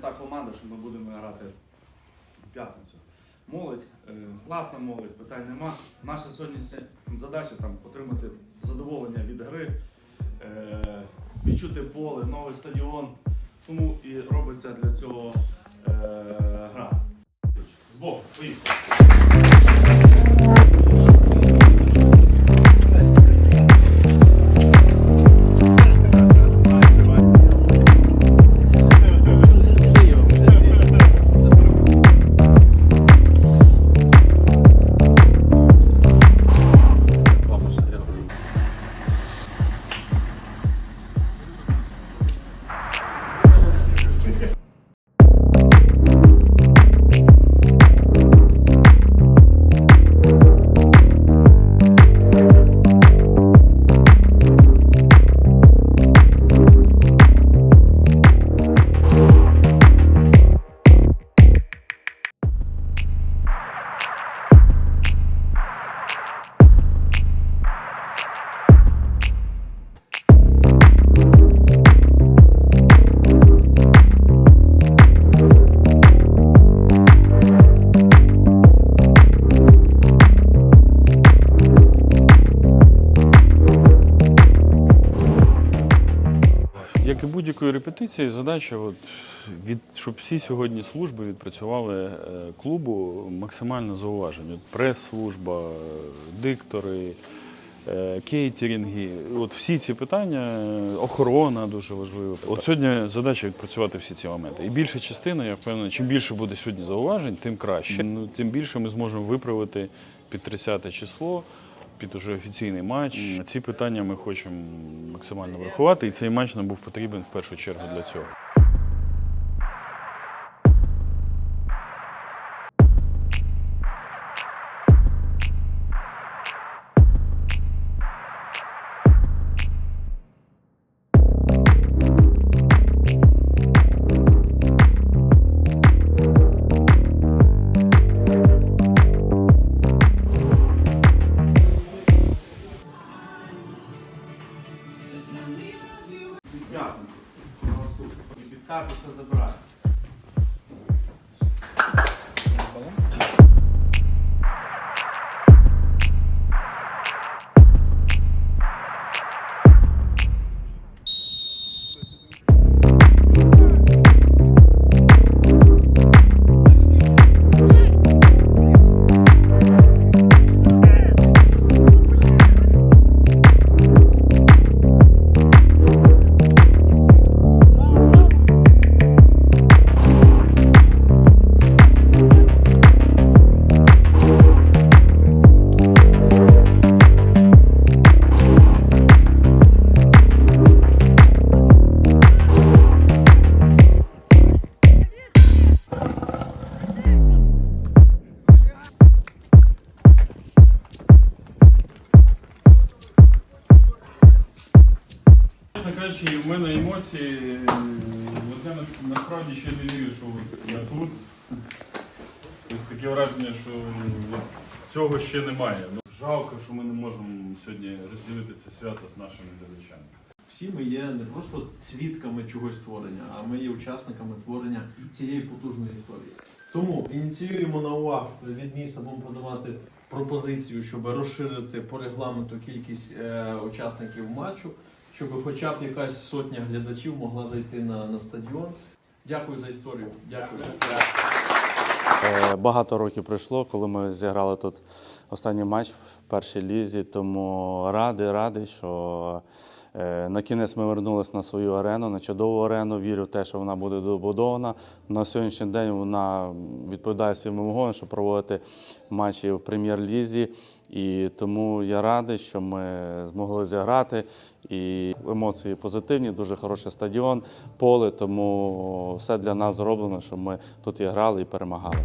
та команда, що ми будемо грати в п'ятницю. Молодь, е, класна молодь, питань нема. Наша сьогоднішня задача там отримати задоволення від гри, е, відчути поле, новий стадіон. Тому і робиться для цього е, гра. Збоку, поїхали. Як і будь-якої репетиції, задача, от, від, щоб всі сьогодні служби відпрацювали е, клубу максимально зауважень. От Прес-служба, диктори, е, кейтерінги. От всі ці питання, е, охорона дуже важлива. От сьогодні задача відпрацювати всі ці моменти. І більша частина, я впевнений, чим більше буде сьогодні зауважень, тим краще. Ну, тим більше ми зможемо виправити під 30 число під уже офіційний матч. Ці питання ми хочемо максимально врахувати, і цей матч нам був потрібен в першу чергу для цього. П'ятницю. І підкати все забирає. Кажучи, в мене емоції. От я нас- насправді ще не вірю, що я тут. Тобто таке враження, що цього ще немає. Ну, Жалко, що ми не можемо сьогодні розділити це свято з нашими глядачами. Всі ми є не просто свідками чогось творення, а ми є учасниками творення цієї потужної історії. Тому ініціюємо на УАФ від міста будемо подавати пропозицію, щоб розширити по регламенту кількість е, учасників матчу, щоб хоча б якась сотня глядачів могла зайти на, на стадіон. Дякую за історію. Дякую. Е, Багато років пройшло, коли ми зіграли тут останній матч в першій лізі, тому радий, радий, що е, на кінець ми вернулися на свою арену, на чудову арену. Вірю в те, що вона буде добудована. На сьогоднішній день вона відповідає всім вимогам, щоб проводити матчі в прем'єр-лізі. І тому я радий, що ми змогли зіграти. І емоції позитивні, дуже хороший стадіон, поле. Тому все для нас зроблено, щоб ми тут і грали і перемагали.